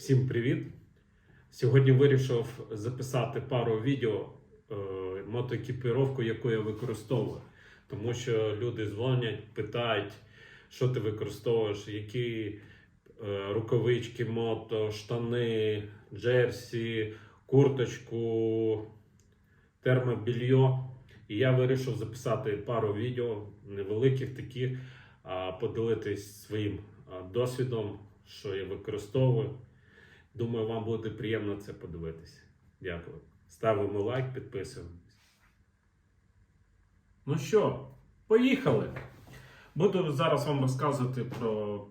Всім привіт! Сьогодні вирішив записати пару відео е, мотоекіпіровку, яку я використовую. Тому що люди дзвонять, питають, що ти використовуєш, які е, рукавички, мото, штани, джерсі, курточку, термобільйо. І я вирішив записати пару відео невеликих таких, а поділитись своїм досвідом, що я використовую. Думаю, вам буде приємно це подивитися. Дякую. Ставимо лайк, підписуємось. Ну що, поїхали! Буду зараз вам розказувати про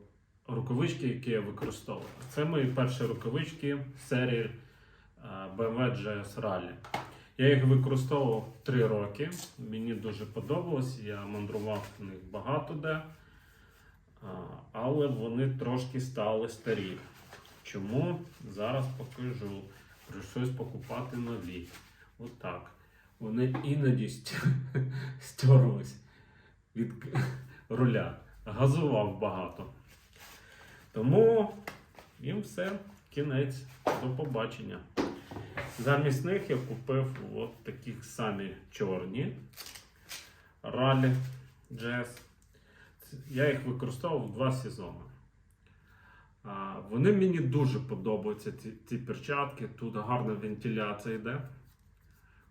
рукавички, які я використовую. Це мої перші рукавички серії е, BMW GS Rally. Я їх використовував 3 роки. Мені дуже подобалось. Я мандрував в них багато де. Але вони трошки стали старі. Чому? Зараз покажу. Прийшлось покупати нові. Отак. Вони іноді ст- стерлись від руля. Газував багато. Тому їм все, кінець. До побачення. Замість них я купив от таких самі чорні Rally Jazz. Я їх використовував два сезони. Вони мені дуже подобаються, ці, ці перчатки. Тут гарна вентиляція йде.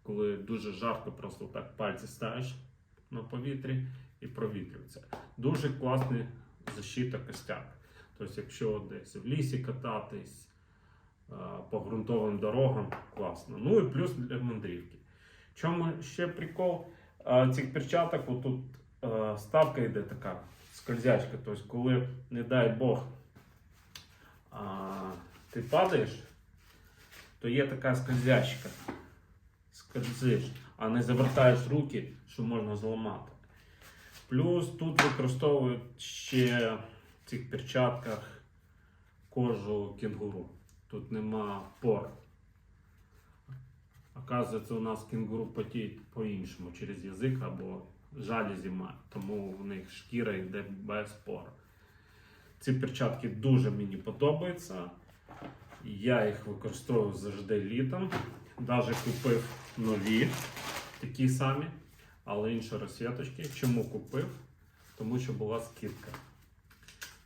Коли дуже жарко, просто так пальці ставиш на повітрі і провітрюється. Дуже класний защита костяк. Тобто, якщо десь в лісі кататись, по ґрунтовим дорогам, класно. Ну і плюс для мандрівки. Чому ще прикол цих перчаток? Отут ставка йде така скользячка. Тобто, коли, не дай Бог, ти падаєш, то є така скользячка. Скользиш, а не завертаєш руки, що можна зламати. Плюс тут використовують ще в цих перчатках кожу кінгуру. Тут нема пор. Оказується, у нас кінгуру потіють по-іншому через язик або жалізі мають, тому в них шкіра йде без пор. Ці перчатки дуже мені подобаються. Я їх використовую завжди літом. Навіть купив нові, такі самі, але інші розсвіточки. Чому купив? Тому що була скидка.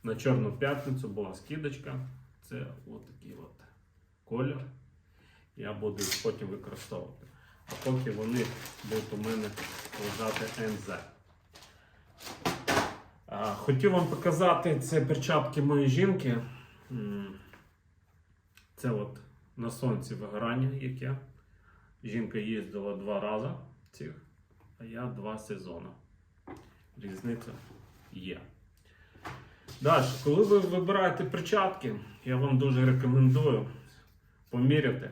На Чорну п'ятницю була скидочка. Це отакий от колір. Я буду їх потім використовувати. А поки вони будуть у мене лежати НЗ. Хотів вам показати це перчатки моєї жінки. Це от на сонці вигорання, яке. Жінка їздила два рази цих, а я два сезони. Різниця є. Далі, коли ви вибираєте перчатки, я вам дуже рекомендую поміряти.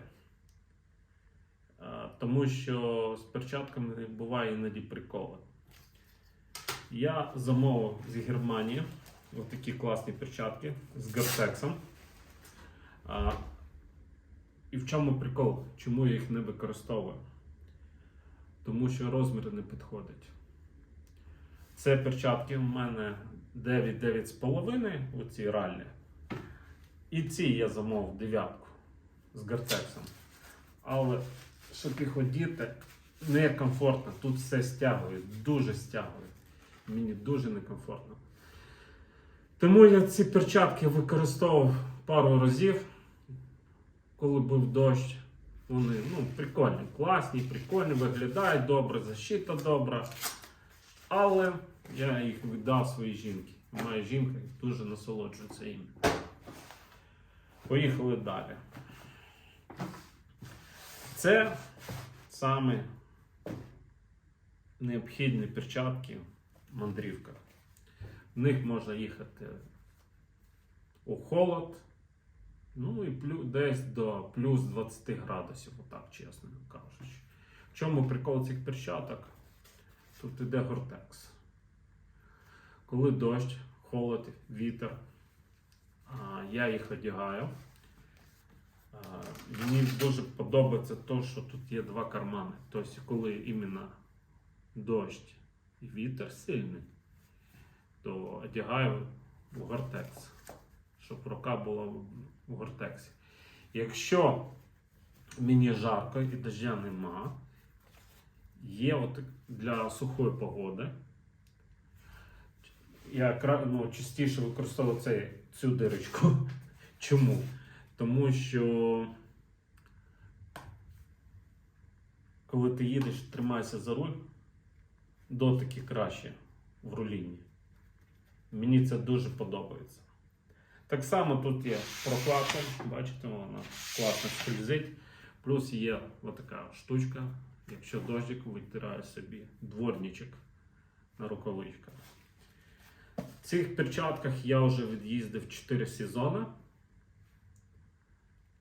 Тому що з перчатками буває іноді приколи. Я замовив з Германії такі класні перчатки з гортексом. І в чому прикол? Чому я їх не використовую? Тому що розмір не підходить. Це перчатки в мене 9-9,5 у цій раллі. І ці я замовив дев'ятку з гортексом. Але щоб їх одіти, некомфортно. Тут все стягує, дуже стягує. Мені дуже некомфортно. Тому я ці перчатки використовував пару разів, коли був дощ. Вони ну, прикольні, класні, прикольні, виглядають добре, защита добра. Але я їх віддав своїй жінці. Моя жінка дуже насолоджується їм. Поїхали далі. Це саме необхідні перчатки в мандрівках. В них можна їхати у холод, ну і плюс, десь до плюс 20 градусів, отак, чесно кажучи. В чому прикол цих перчаток? Тут іде гортекс. Коли дощ, холод, вітер, я їх одягаю. Мені дуже подобається те, що тут є два кармани. Тобто, коли іменно дощ і вітер сильний, то одягаю в гортекс, щоб рука була в- гортексі. Якщо мені жарко і дождя нема, є от для сухої погоди. Я ну, частіше використовую цей, цю дирочку. Чому? Тому що коли ти їдеш, тримайся за руль, дотики краще в рулінні. Мені це дуже подобається. Так само тут є прокладка, бачите, вона класно скользить. Плюс є отака штучка, якщо дощик витирає собі дворничок на рукавичках. В цих перчатках я вже від'їздив 4 сезони.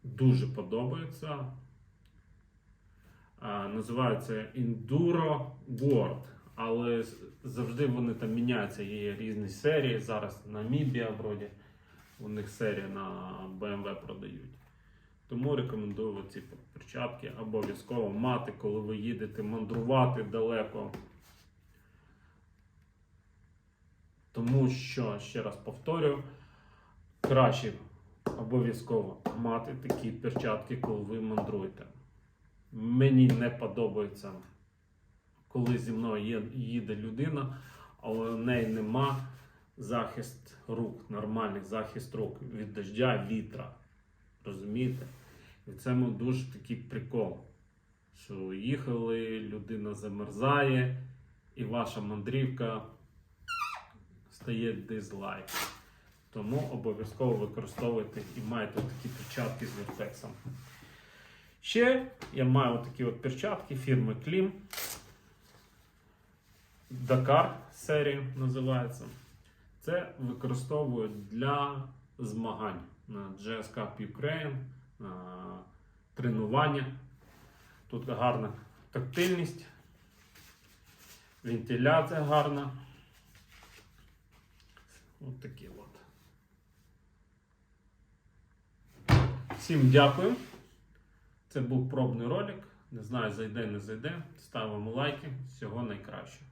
Дуже подобається. А, називається Enduro World. Але завжди вони там міняються. Є різні серії. Зараз Namibia вроді. У них серія на BMW продають. Тому рекомендую ці перчатки обов'язково мати, коли ви їдете мандрувати далеко. Тому що, ще раз повторю, краще обов'язково мати такі перчатки, коли ви мандруєте. Мені не подобається, коли зі мною їде людина, але в неї нема захист рук, нормальний захист рук від дождя, вітра. Розумієте? І це дуже такий прикол. Що їхали, людина замерзає, і ваша мандрівка стає дизлайк. Тому обов'язково використовуйте і маєте такі перчатки з вертексом. Ще я маю такі от перчатки фірми Klim. Dakar серія називається. Це використовують для змагань на GS Ukraine, на тренування. Тут гарна тактильність, вентиляція гарна. От такі от. Всім дякую. Це був пробний ролик. Не знаю, зайде, не зайде. Ставимо лайки. Всього найкращого.